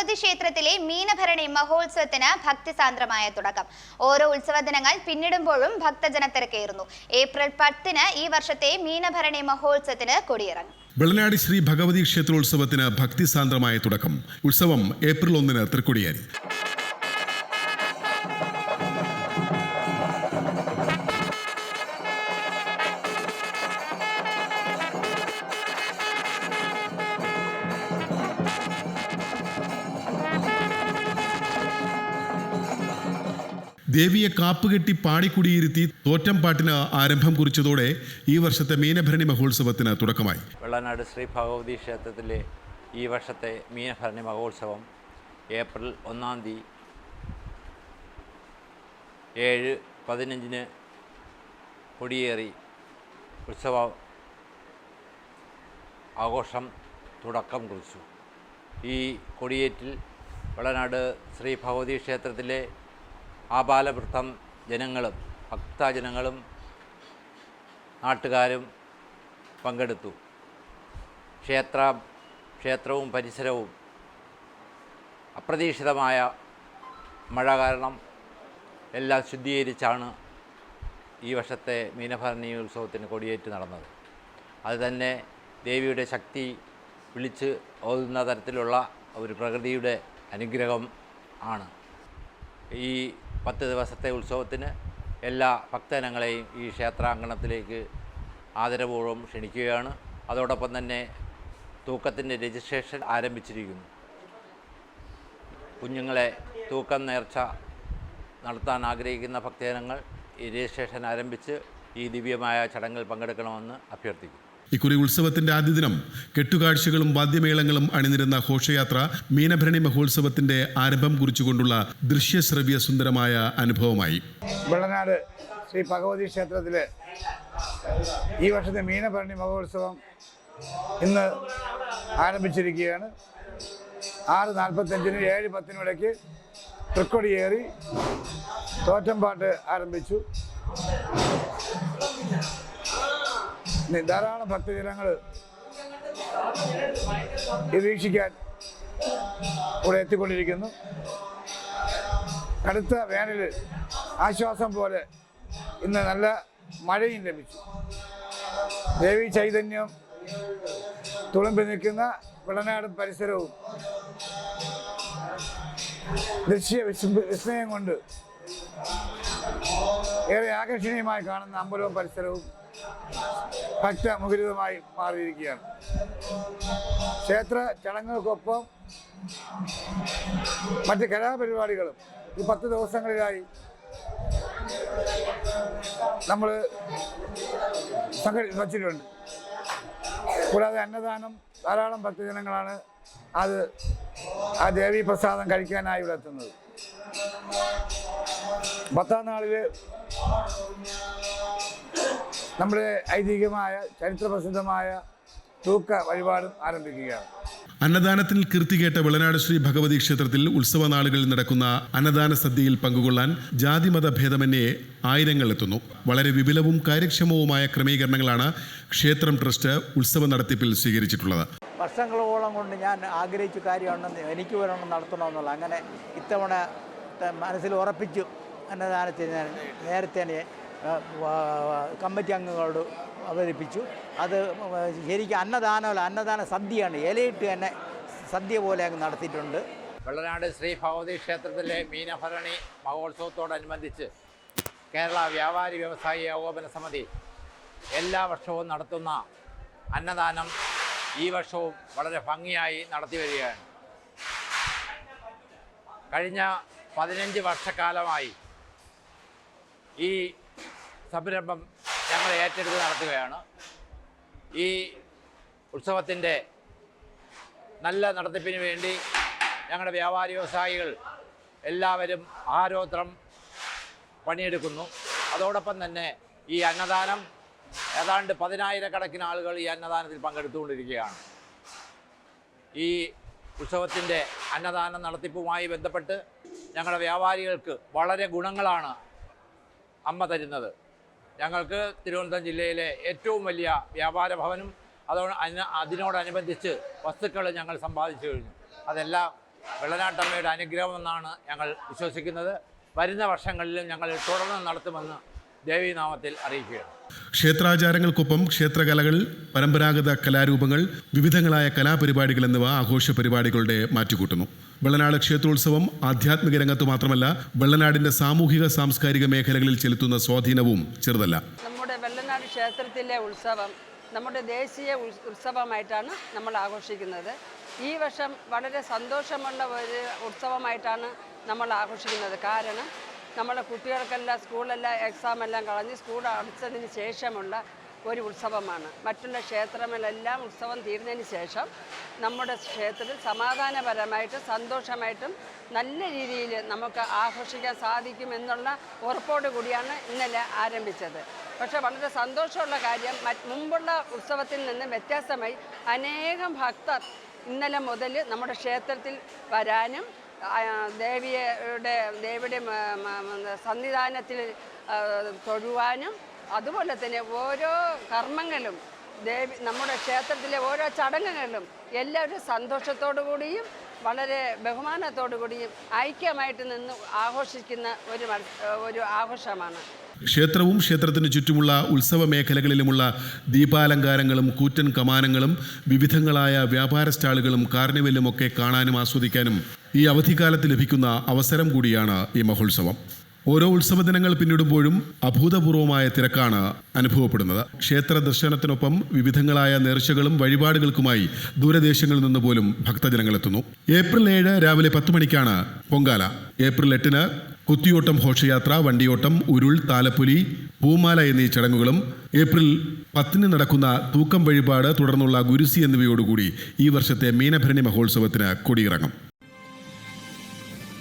ഭഗവതി ക്ഷേത്രത്തിലെ മീനഭരണി മഹോത്സവത്തിന് ഭക്തിസാന്ദ്രമായ തുടക്കം. ഓരോ ഉത്സവ ദിനങ്ങൾ പിന്നിടുമ്പോഴും ഭക്തജനത്തിരക്കേറുന്നു. ഏപ്രിൽ പത്തിന് ഈ വർഷത്തെ മീനഭരണി മഹോത്സവത്തിന് കൊടിയിറങ്ങും. വെള്ളനാട് ശ്രീ ഭഗവതി ക്ഷേത്രോത്സവത്തിന് ഭക്തിസാന്ദ്രമായ തുടക്കം. ഉത്സവം ഏപ്രിൽ ഒന്നിന് തൃക്കൊടിയേറി ദേവിയെ കാപ്പുകെട്ടി പാടിക്കുടിയിരുത്തി തോറ്റം പാട്ടിന് ആരംഭം കുറിച്ചതോടെ ഈ വർഷത്തെ മീനഭരണി മഹോത്സവത്തിന് തുടക്കമായി. വെള്ളനാട് ശ്രീ ഭഗവതി ക്ഷേത്രത്തിലെ ഈ വർഷത്തെ മീനഭരണി മഹോത്സവം ഏപ്രിൽ ഒന്നാം തീയതി ഏഴ് പതിനഞ്ചിന് കൊടിയേറി ഉത്സവ ആഘോഷം തുടക്കം കുറിച്ചു. ഈ കൊടിയേറ്റിൽ വെള്ളനാട് ശ്രീ ഭഗവതി ക്ഷേത്രത്തിലെ ആപാലവൃത്തം ജനങ്ങളും ഭക്തജനങ്ങളും നാട്ടുകാരും പങ്കെടുത്തു. ക്ഷേത്ര ക്ഷേത്രവും പരിസരവും അപ്രതീക്ഷിതമായ മഴ കാരണം എല്ലാം ശുദ്ധീകരിച്ചാണ് ഈ വർഷത്തെ മീനഭരണി ഉത്സവത്തിന് കൊടിയേറ്റ് നടന്നത്. അതുതന്നെ ദേവിയുടെ ശക്തി വിളിച്ച് ഓതുന്ന തരത്തിലുള്ള ഒരു പ്രകൃതിയുടെ അനുഗ്രഹം ആണ്. ഈ പത്ത് ദിവസത്തെ ഉത്സവത്തിന് എല്ലാ ഭക്തജനങ്ങളെയും ഈ ക്ഷേത്രാങ്കണത്തിലേക്ക് ആദരപൂർവം ക്ഷണിക്കുകയാണ്. അതോടൊപ്പം തന്നെ തൂക്കത്തിന്റെ രജിസ്ട്രേഷൻ ആരംഭിച്ചിരിക്കുന്നു. കുഞ്ഞുങ്ങളെ തൂക്കം നേർച്ച നടത്താൻ ആഗ്രഹിക്കുന്ന ഭക്തജനങ്ങൾ ഈ രജിസ്ട്രേഷൻ ആരംഭിച്ച് ഈ ദിവ്യമായ ചടങ്ങിൽ പങ്കെടുക്കണമെന്ന് അഭ്യർത്ഥിക്കുന്നു. ഇക്കുറി ഉത്സവത്തിന്റെ ആദ്യ ദിനം കെട്ടുകാഴ്ചകളും വാദ്യമേളങ്ങളും അണിനിരുന്ന ഘോഷയാത്ര മീനഭരണി മഹോത്സവത്തിന്റെ ആരംഭം കുറിച്ചുകൊണ്ടുള്ള ദൃശ്യശ്രവ്യ സുന്ദരമായ അനുഭവമായി. വെള്ളനാട് ശ്രീ ഭഗവതി ക്ഷേത്രത്തിൽ ഈ വർഷത്തെ മീനഭരണി മഹോത്സവം ഇന്ന് ആരംഭിച്ചിരിക്കുകയാണ്. ആറ് നാൽപ്പത്തഞ്ചിന് ഏഴ് പത്തിനും ഇടയ്ക്ക് തൃക്കൊടിയേറി തോറ്റംപാട്ട് ആരംഭിച്ചു. ധാരാളം ഭക്തജനങ്ങൾ നിരീക്ഷിക്കാൻ ഇവിടെ എത്തിക്കൊണ്ടിരിക്കുന്നു. കടുത്ത വേനൽ ആശ്വാസം പോലെ ഇന്ന് നല്ല മഴയും ലഭിച്ചു. ദേവി ചൈതന്യം തുളുമ്പി നിൽക്കുന്ന വിളനാടും പരിസരവും ദൃശ്യ വിസ്മ- വിസ്മയം കൊണ്ട് ഏറെ ആകർഷണീയമായി കാണുന്ന അമ്പലവും പരിസരവും ഭക്തമുഖരിതമായി മാറിയിരിക്കുകയാണ്. ക്ഷേത്ര ചടങ്ങുകൾക്കൊപ്പം മറ്റ് കലാപരിപാടികളും ഈ പത്ത് ദിവസങ്ങളിലായി നമ്മൾ സംഘടി വച്ചിട്ടുണ്ട്. കൂടാതെ അന്നദാനം ധാരാളം ഭക്തജനങ്ങളാണ് അത് ആ ദേവീ പ്രസാദം കഴിക്കാനായി ഇവിടെ എത്തുന്നത്. പത്താം നാളിൽ നമ്മുടെ ഐതിഹ്യമായ ചരിത്രപ്രസിദ്ധമായ തൂക്ക വഴിപാടും ആരംഭിക്കുകയാണ്. അന്നദാനത്തിൽ കീർത്തി കേട്ട വിളനാട് ശ്രീ ഭഗവതി ക്ഷേത്രത്തിൽ ഉത്സവ നാളുകളിൽ നടക്കുന്ന അന്നദാന സദ്യയിൽ പങ്കുകൊള്ളാൻ ജാതിമത ഭേദമന്യേ ആയിരങ്ങൾ എത്തുന്നു. വളരെ വിപുലവും കാര്യക്ഷമവുമായ ക്രമീകരണങ്ങളാണ് ക്ഷേത്രം ട്രസ്റ്റ് ഉത്സവ നടത്തിപ്പിൽ സ്വീകരിച്ചിട്ടുള്ളത്. വർഷങ്ങളോളം കൊണ്ട് ഞാൻ ആഗ്രഹിച്ച കാര്യമാണ് എനിക്ക് ഒരെണ്ണം നടത്തണമെന്നുള്ള. അങ്ങനെ ഇത്തവണ മനസ്സിൽ ഉറപ്പിച്ചു അന്നദാനത്തിന് ഞാൻ നേരത്തെ കമ്മിറ്റി അംഗങ്ങളോട് അവതരിപ്പിച്ചു. അത് ശരിക്കും അന്നദാനമല്ല അന്നദാന സദ്യയാണ്. ഇലയിട്ട് തന്നെ സദ്യ പോലെ അങ്ങ് നടത്തിയിട്ടുണ്ട്. വെള്ളനാട് ശ്രീ ഭഗവതി ക്ഷേത്രത്തിലെ മീനഭരണി മഹോത്സവത്തോടനുബന്ധിച്ച് കേരള വ്യാപാരി വ്യവസായി ഏകോപന സമിതി എല്ലാ വർഷവും നടത്തുന്ന അന്നദാനം ഈ വർഷവും വളരെ ഭംഗിയായി നടത്തി വരികയാണ്. കഴിഞ്ഞ പതിനഞ്ച് വർഷക്കാലമായി ഈ സംരംഭം ഞങ്ങൾ ഏറ്റെടുത്ത് നടത്തുകയാണ്. ഈ ഉത്സവത്തിന്റെ നല്ല നടത്തിപ്പിന് വേണ്ടി ഞങ്ങളുടെ വ്യാപാരി വ്യവസായികൾ എല്ലാവരും ആരോത്രം പണിയെടുക്കുന്നു. അതോടൊപ്പം തന്നെ ഈ അന്നദാനം ഏതാണ്ട് പതിനായിരക്കണക്കിന് ആളുകൾ ഈ അന്നദാനത്തിൽ പങ്കെടുത്തുകൊണ്ടിരിക്കുകയാണ്. ഈ ഉത്സവത്തിന്റെ അന്നദാന നടത്തിപ്പുമായി ബന്ധപ്പെട്ട് ഞങ്ങളുടെ വ്യാപാരികൾക്ക് വളരെ ഗുണങ്ങളാണ് അമ്മ തരുന്നത്. ഞങ്ങൾക്ക് തിരുവനന്തപുരം ജില്ലയിലെ ഏറ്റവും വലിയ വ്യാപാര ഭവനും അതോട് അതിന് അതിനോടനുബന്ധിച്ച് വസ്തുക്കൾ ഞങ്ങൾ സമ്പാദിച്ചു കഴിഞ്ഞു. അതെല്ലാം വെള്ളനാട്ടമ്മയുടെ അനുഗ്രഹമെന്നാണ് ഞങ്ങൾ വിശ്വസിക്കുന്നത്. വരുന്ന വർഷങ്ങളിലും ഞങ്ങൾ തുടർന്ന് നടത്തുമെന്ന് ദേവീനാമത്തിൽ അറിയിക്കുകയാണ്. ക്ഷേത്രാചാരങ്ങൾക്കൊപ്പം ക്ഷേത്രകലകൾ പരമ്പരാഗത കലാരൂപങ്ങൾ വിവിധങ്ങളായ കലാപരിപാടികൾ എന്നിവ ആഘോഷ പരിപാടികളുടെ മാറ്റുകൂട്ടുന്നു. വെള്ളനാട് ക്ഷേത്രോത്സവം ആധ്യാത്മിക രംഗത്ത് മാത്രമല്ല വെള്ളനാടിന്റെ സാമൂഹിക സാംസ്കാരിക മേഖലകളിൽ ചെലുത്തുന്ന സ്വാധീനവും ചെറുതല്ല. നമ്മുടെ വെള്ളനാട് ക്ഷേത്രത്തിലെ ഉത്സവം നമ്മുടെ ദേശീയ ഉത്സവമായിട്ടാണ് നമ്മൾ ആഘോഷിക്കുന്നത്. ഈ വർഷം വളരെ സന്തോഷമുള്ള ഒരു ഉത്സവമായിട്ടാണ് നമ്മൾ ആഘോഷിക്കുന്നത്. കാരണം നമ്മളെ കുട്ടികൾക്കെല്ലാം സ്കൂളെല്ലാം എക്സാം എല്ലാം കളഞ്ഞ് സ്കൂൾ അടച്ചതിന് ശേഷമുള്ള ഒരു ഉത്സവമാണ്. മറ്റുള്ള ക്ഷേത്രങ്ങളിലെല്ലാം ഉത്സവം തീർന്നതിന് ശേഷം നമ്മുടെ ക്ഷേത്രത്തിൽ സമാധാനപരമായിട്ടും സന്തോഷമായിട്ടും നല്ല രീതിയിൽ നമുക്ക് ആഘോഷിക്കാൻ സാധിക്കുമെന്നുള്ള കൂടിയാണ് ഇന്നലെ ആരംഭിച്ചത്. പക്ഷേ വളരെ സന്തോഷമുള്ള കാര്യം മുമ്പുള്ള ഉത്സവത്തിൽ നിന്ന് വ്യത്യാസമായി അനേകം ഭക്തർ ഇന്നലെ മുതൽ നമ്മുടെ ക്ഷേത്രത്തിൽ വരാനും ദേവിയുടെ ദേവിയുടെ സന്നിധാനത്തിൽ തൊഴുവാനും അതുപോലെ തന്നെ ഓരോ കർമ്മങ്ങളും ദേവി നമ്മുടെ ക്ഷേത്രത്തിലെ ഓരോ ചടങ്ങുകളിലും എല്ലാവരും സന്തോഷത്തോടു കൂടിയും വളരെ ബഹുമാനത്തോടു കൂടിയും ഐക്യമായിട്ട് നിന്ന് ആഘോഷിക്കുന്ന ഒരു ഒരു ആഘോഷമാണ്. ക്ഷേത്രവും ക്ഷേത്രത്തിന് ചുറ്റുമുള്ള ഉത്സവ മേഖലകളിലുമുള്ള ദീപാലങ്കാരങ്ങളും കൂറ്റൻ കമാനങ്ങളും വിവിധങ്ങളായ വ്യാപാര സ്റ്റാളുകളും കാർണിവലും ഒക്കെ കാണാനും ആസ്വദിക്കാനും ഈ അവധിക്കാലത്ത് ലഭിക്കുന്ന അവസരം കൂടിയാണ് ഈ മഹോത്സവം. ഓരോ ഉത്സവ ദിനങ്ങൾ പിന്നിടുമ്പോഴും അഭൂതപൂർവമായ തിരക്കാണ് അനുഭവപ്പെടുന്നത്. ക്ഷേത്ര ദർശനത്തിനൊപ്പം വിവിധങ്ങളായ നേർച്ചകളും വഴിപാടുകൾക്കുമായി ദൂരദേശങ്ങളിൽ നിന്ന് പോലും ഭക്തജനങ്ങൾ എത്തുന്നു. ഏപ്രിൽ ഏഴ് രാവിലെ പത്ത് മണിക്കാണ് പൊങ്കാല. ഏപ്രിൽ എട്ടിന് കുത്തിയോട്ടം ഘോഷയാത്ര വണ്ടിയോട്ടം ഉരുൾ താലപ്പൊലി പൂമാല എന്നീ ചടങ്ങുകളും ഏപ്രിൽ പത്തിന് നടക്കുന്ന തൂക്കം വഴിപാട് തുടർന്നുള്ള ഗുരുസി എന്നിവയോടുകൂടി ഈ വർഷത്തെ മീനഭരണി മഹോത്സവത്തിന് കൊടിയിറങ്ങും.